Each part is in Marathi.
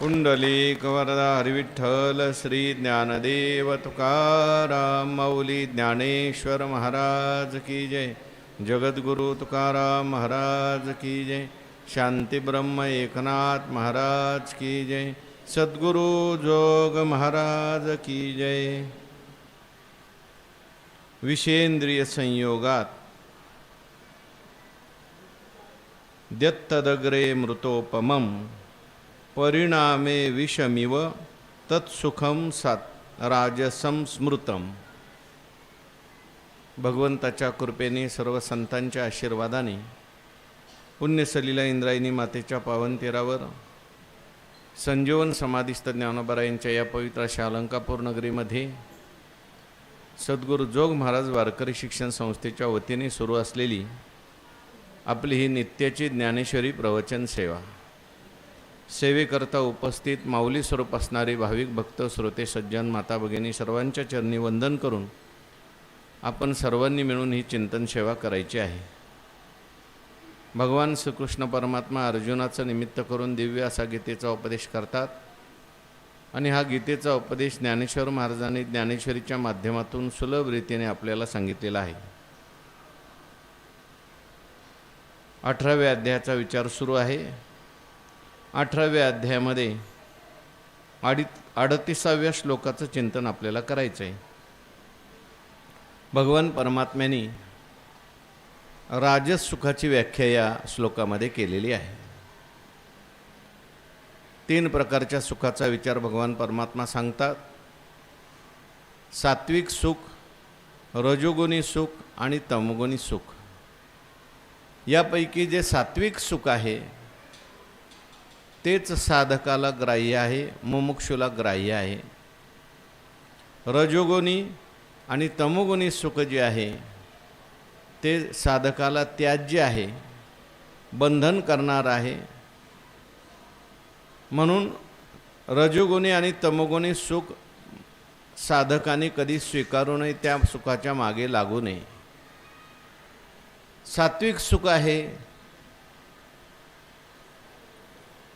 पुंडलिक वरदा हरिविठ्ठल श्री ज्ञानदेव तुकाराम मौली ज्ञानेश्वर महाराज की जय। जगद्गुरु तुकाराम महाराज की जय। शांती ब्रह्म एकनाथ महाराज की जय। सद्गुरु जोग महाराज की जय। विषेंद्रिय संयोगात। दत्तदग्रे मृतोपमम। परिणामे विषमिव तत्सुखम सात राजसं स्मृतम. भगवंताच्या कृपेने सर्व संतांच्या आशीर्वादाने पुण्यसलीला इंद्रायणी मातेच्या पावनतेरावर संजीवन समाधिस्थ ज्ञानोबरायांच्या या पवित्र अशा अलंकापूर नगरीमध्ये सद्गुरू जोग महाराज वारकरी शिक्षण संस्थेच्या वतीने सुरू असलेली आपली ही नित्याची ज्ञानेश्वरी प्रवचन सेवा. सेवेकरता उपस्थित माऊली स्वरूप असणारे भाविक भक्त श्रोते सज्जन माता भगिनी सर्वांच्या चरणी वंदन करून आपण सर्वांनी मिळून ही चिंतन सेवा करायची आहे. भगवान श्रीकृष्ण परमात्मा अर्जुनाचं निमित्त करून दिव्य असा गीतेचा उपदेश करतात आणि हा गीतेचा उपदेश ज्ञानेश्वर महाराजांनी ज्ञानेश्वरीच्या माध्यमातून सुलभ रीतीने आपल्याला सांगितलेला आहे. अठराव्या अध्यायाचा विचार सुरू आहे. अठराव्या अध्यायामध्ये अडी अडतीसाव्या श्लोकाचं चिंतन आपल्याला करायचं आहे भगवान परमात्म्याने राजस सुखाची व्याख्या या श्लोकामध्ये केलेली आहे. तीन प्रकारच्या सुखाचा विचार भगवान परमात्मा सांगतात. सात्विक सुख रजोगुणी सुख आणि तमगुणी सुख. यापैकी जे सात्विक सुख आहे तेच साधकाला ग्राह्य आहे मुमुक्षुला ग्राह्य आहे. रजोगुणी आणि तमोगुणी सुख जे आहे ते साधकाला त्याज्य आहे बंधन करणार आहे. म्हणून रजोगुणी आणि तमोगुणी सुख साधकाने कधी स्वीकारू नये त्या सुखाच्या मागे लागू नये. सात्विक सुख आहे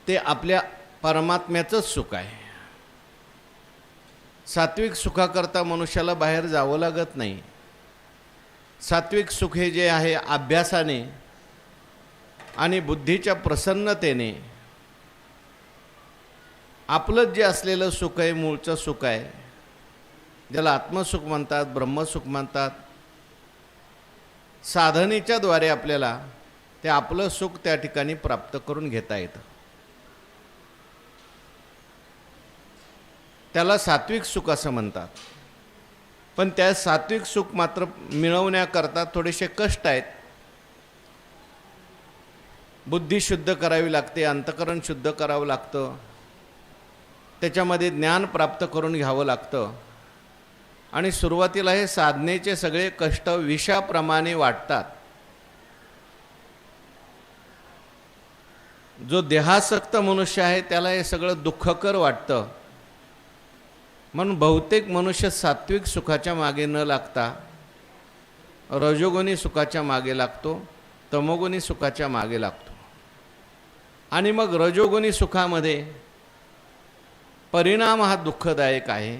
ते आपल्या परमात्म्याचंच सुख आहे. सात्विक सुखाकरता मनुष्याला बाहेर जावं लागत नाही. सात्विक सुख हे जे आहे अभ्यासाने आणि बुद्धीच्या प्रसन्नतेने आपलंच जे असलेलं सुख आहे मूळचं सुख आहे ज्याला आत्मसुख म्हणतात ब्रह्मसुख म्हणतात साधनेच्या द्वारे आपल्याला ते आपलं सुख त्या ठिकाणी प्राप्त करून घेता येतं. त्याला सात्विक सुख असं म्हणतात. पण त्या सात्विक सुख मात्र मिळवण्याकरता थोडेसे कष्ट आहेत. बुद्धी शुद्ध करावी लागते अंतकरण शुद्ध करावं लागतं. त्याच्यामध्ये ज्ञान प्राप्त करून घ्यावं लागतं. आणि सुरुवातीला हे साधनेचे सगळे कष्ट विषाप्रमाणे वाटतात. जो देहासक्त मनुष्य आहे त्याला हे सगळं दुःखकर वाटतं. म्हणून बहुतेक मनुष्य सात्विक सुखाच्या मागे न लागता रजोगुणी सुखाच्या मागे लागतो तमोगुणी सुखाच्या मागे लागतो. आणि मग रजोगुणी सुखामध्ये परिणाम हा दुःखदायक आहे.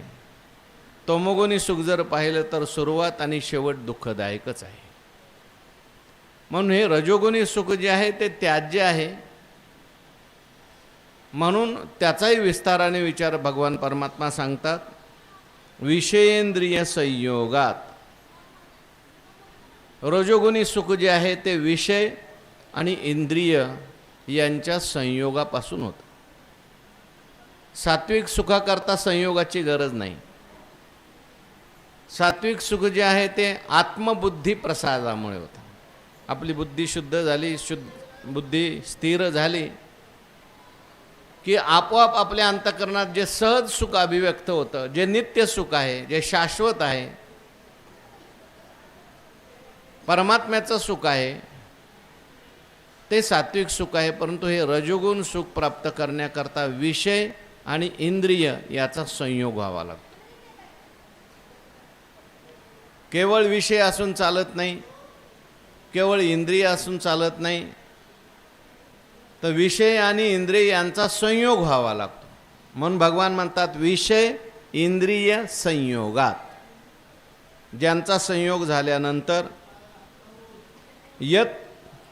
तमोगुणी सुख जर पाहिलं तर सुरुवात आणि शेवट दुःखदायकच आहे. म्हणून हे रजोगुणी सुख जे आहे ते त्याज्य आहे. म्हणून त्याचाही विस्ताराने विचार भगवान परमात्मा सांगतात विषयेंद्रिय संयोगात. रजोगुणी सुख जे आहे ते विषय आणि इंद्रिय यांच्या संयोगापासून होतं. सात्विक सुखाकरता संयोगाची गरज नाही. सात्विक सुख जे आहे ते आत्मबुद्धी प्रसादामुळे होतं. आपली बुद्धी शुद्ध झाली शुद्ध बुद्धी स्थिर झाली की आपोआप आपल्या अंतकरणात जे सहज सुख अभिव्यक्त होतं जे नित्य सुख आहे जे शाश्वत आहे परमात्म्याचं सुख आहे ते सात्विक सुख आहे परंतु हे रजोगुण सुख प्राप्त करण्याकरता विषय आणि इंद्रिय याचा संयोग व्हावा लागतो. केवळ विषय असून चालत नाही केवळ इंद्रिय असून चालत नाही तर विषय आणि इंद्रिय यांचा संयोग व्हावा लागतो. म्हणून भगवान म्हणतात विषय इंद्रिय संयोगात. ज्यांचा संयोग झाल्यानंतर यत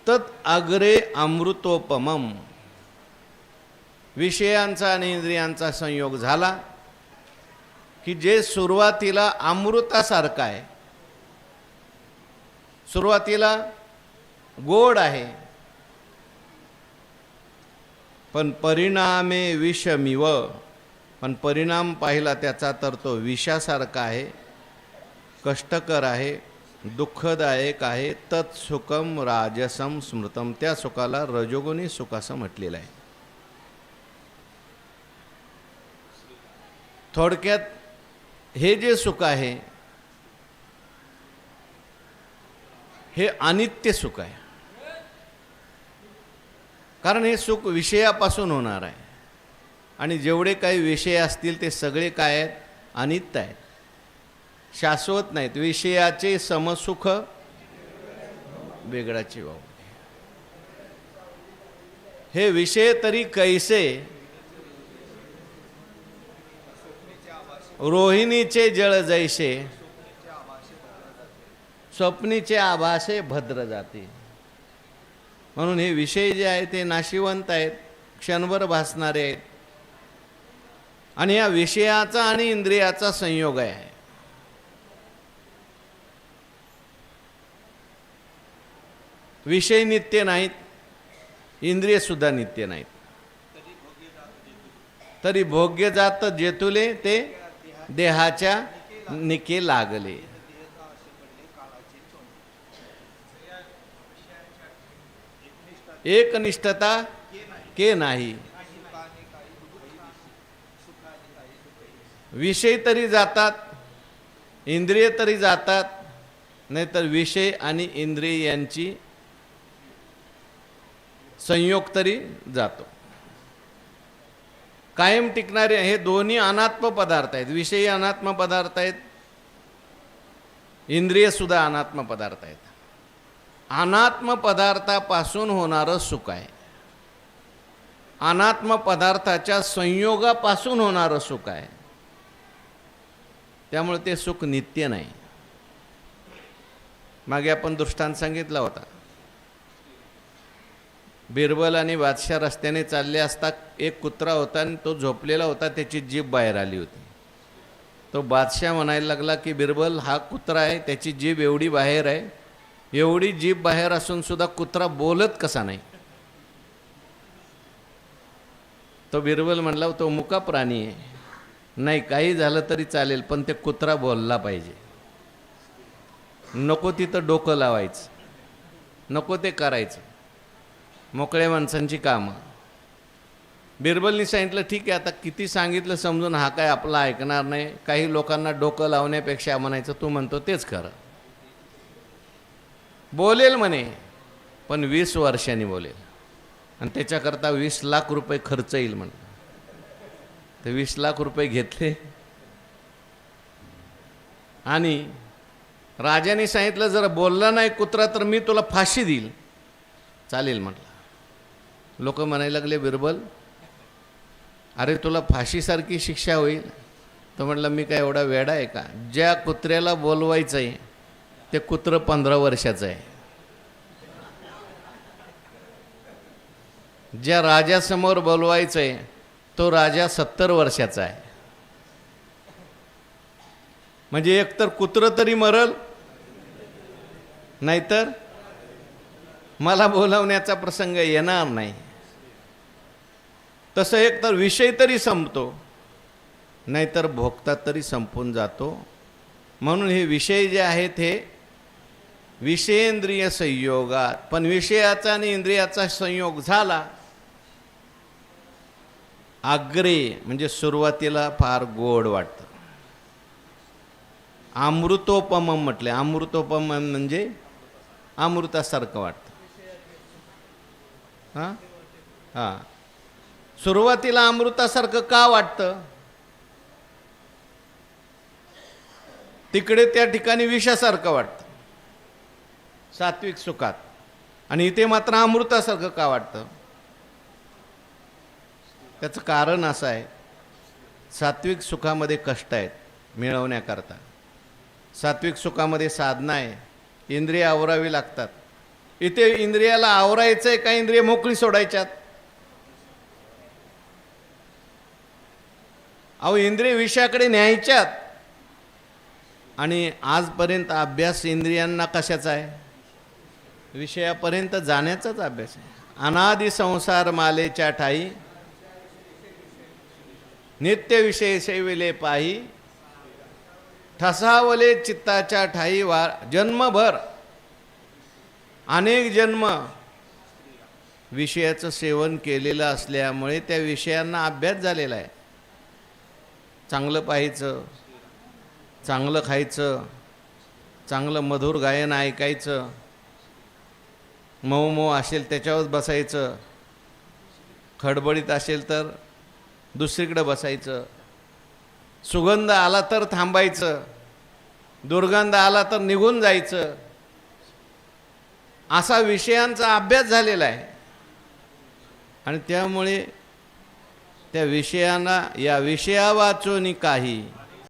तत् अग्रे अमृतोपमम. विषयांचा आणि इंद्रियांचा संयोग झाला की जे सुरुवातीला अमृतासारखं आहे सुरुवातीला गोड आहे पण परिणामे विषमिव. पण परिणाम पाहिला त्याचा तर तो विषासारखा आहे. कष्टकर आहे दुःखदायक आहे तत्सुखम राजसम स्मृतम त्या सुखाला रजोगुणी सुख असं म्हटलेलं आहे. थोडक्यात हे जे सुख आहे हे अनित्य सुख आहे. कारण हे सुख विषयापासून होणार आहे. आणि जेवढे काही विषय असतील ते सगळे काय आहेत? अनित्य आहेत. शाश्वत नाहीत. विषयाचे समसुख वेगळाची वाव हे विषय तरी कैसे? रोहिणीचे जळ जैसे स्वप्नीचे आभासे भद्र जाते. म्हणून हे विषय जे आहे ते नाशिवंत आहेत क्षणभर भासणारे आहेत. आणि या विषयाचा आणि इंद्रियाचा संयोग आहे. विषय नित्य नाहीत इंद्रिय सुद्धा नित्य नाहीत. तरी भोग्य जात जेतुले ते देहाच्या निके लागले. एकनिष्ठता के नाही? विषय तरी जातात इंद्रिय तरी जातात नाहीतर विषय आणि इंद्रिय यांची संयोग तरी जातो. कायम टिकणारे हे दोन्ही अनात्म पदार्थ आहेत. विषयी अनात्म पदार्थ आहेत इंद्रिय सुद्धा अनात्म पदार्थ आहेत. अनात्म पदार्थापासून होणारं सुख आहे. अनात्म पदार्थाच्या संयोगापासून होणारं सुख आहे. त्यामुळे ते सुख नित्य नाही. मागे आपण दृष्टांत सांगितला होता. बिरबल आणि बादशाह रस्त्याने चालले असता एक कुत्रा होता आणि तो झोपलेला होता त्याची जीभ बाहेर आली होती. तो बादशाह म्हणायला लागला की बिरबल हा कुत्रा आहे त्याची जीभ एवढी बाहेर आहे एवढी जीभ बाहेर असून सुद्धा कुत्रा बोलत कसा नाही? तो बिरबल म्हणला तो मुका प्राणी आहे. नाही काही झालं तरी चालेल पण ते कुत्रा बोलला पाहिजे. नको तिथं डोकं लावायचं. नको ते करायचं. मोकळ्या माणसांची कामं. बिरबलनी सांगितलं ठीक आहे आता किती सांगितलं समजून हा काय आपला ऐकणार नाही. काही लोकांना डोकं लावण्यापेक्षा म्हणायचं तू म्हणतो तेच खरं. बोलेल म्हणे पण वीस वर्षांनी बोलेल. आणि त्याच्याकरता वीस लाख रुपये खर्च येईल म्हणे. तर वीस लाख रुपये घेतले. आणि राजाने सांगितलं जर बोलला नाही कुत्रा तर मी तुला फाशी देईल. चालेल म्हटलं. लोक म्हणायला लागले बिरबल अरे तुला फाशीसारखी शिक्षा होईल. तर म्हटलं मी काय एवढा वेडा आहे का? ज्या कुत्र्याला बोलवायचं आहे ते कुत्रं पंधरा वर्षाचं आहे. ज्या राजासमोर बोलवायचं आहे तो राजा सत्तर वर्षाचा आहे. म्हणजे एकतर कुत्रं तरी मरल नाहीतर मला बोलावण्याचा प्रसंग येणार नाही. तसं एक तर विषय तरी संपतो नाहीतर भोगता तरी संपून जातो. म्हणून हे विषय जे आहेत हे विषयेंद्रिय संयोगात. पण विषयाचा आणि इंद्रियाचा संयोग झाला. आग्रे म्हणजे सुरुवातीला फार गोड वाटतं. अमृतोपमम म्हटले. अमृतोपम म्हणजे अमृतासारखं वाटतं. हां? हां. सुरुवातीला अमृतासारखं का वाटतं? तिकडे त्या ठिकाणी विषासारखं वाटतं. सात्विक सुखात. आणि इथे मात्र अमृतासारखं का वाटतं? त्याचं कारण असं आहे सात्विक सुखामध्ये कष्ट आहेत मिळवण्याकरता. सात्विक सुखामध्ये साधना आहे इंद्रिय आवरावी लागतात. इथे इंद्रियाला आवरायचं आहे का इंद्रिय मोकळी सोडायच्यात? अहो इंद्रिय विषयाकडे न्यायच्यात. आणि आजपर्यंत अभ्यास इंद्रियांना कशाचा आहे? विषयापर्यंत जाण्याचाच अभ्यास आहे. अनादि संसार मालेच्या ठाई नित्य विषय सेविले पाही ठसावले चित्ताच्या ठाई वा जन्मभर अनेक जन्म विषयाचं सेवन केलेलं असल्यामुळे त्या विषयांना अभ्यास झालेला आहे. चांगलं पाहायचं चांगलं खायचं चांगलं मधुर गायन ऐकायचं मऊ मऊ असेल त्याच्यावर बसायचं. खडबडीत असेल तर दुसरीकडं बसायचं. सुगंध आला तर थांबायचं. दुर्गंध आला तर निघून जायचं. असा विषयांचा अभ्यास झालेला आहे. आणि त्यामुळे त्या विषयांना या विषया वाचून काही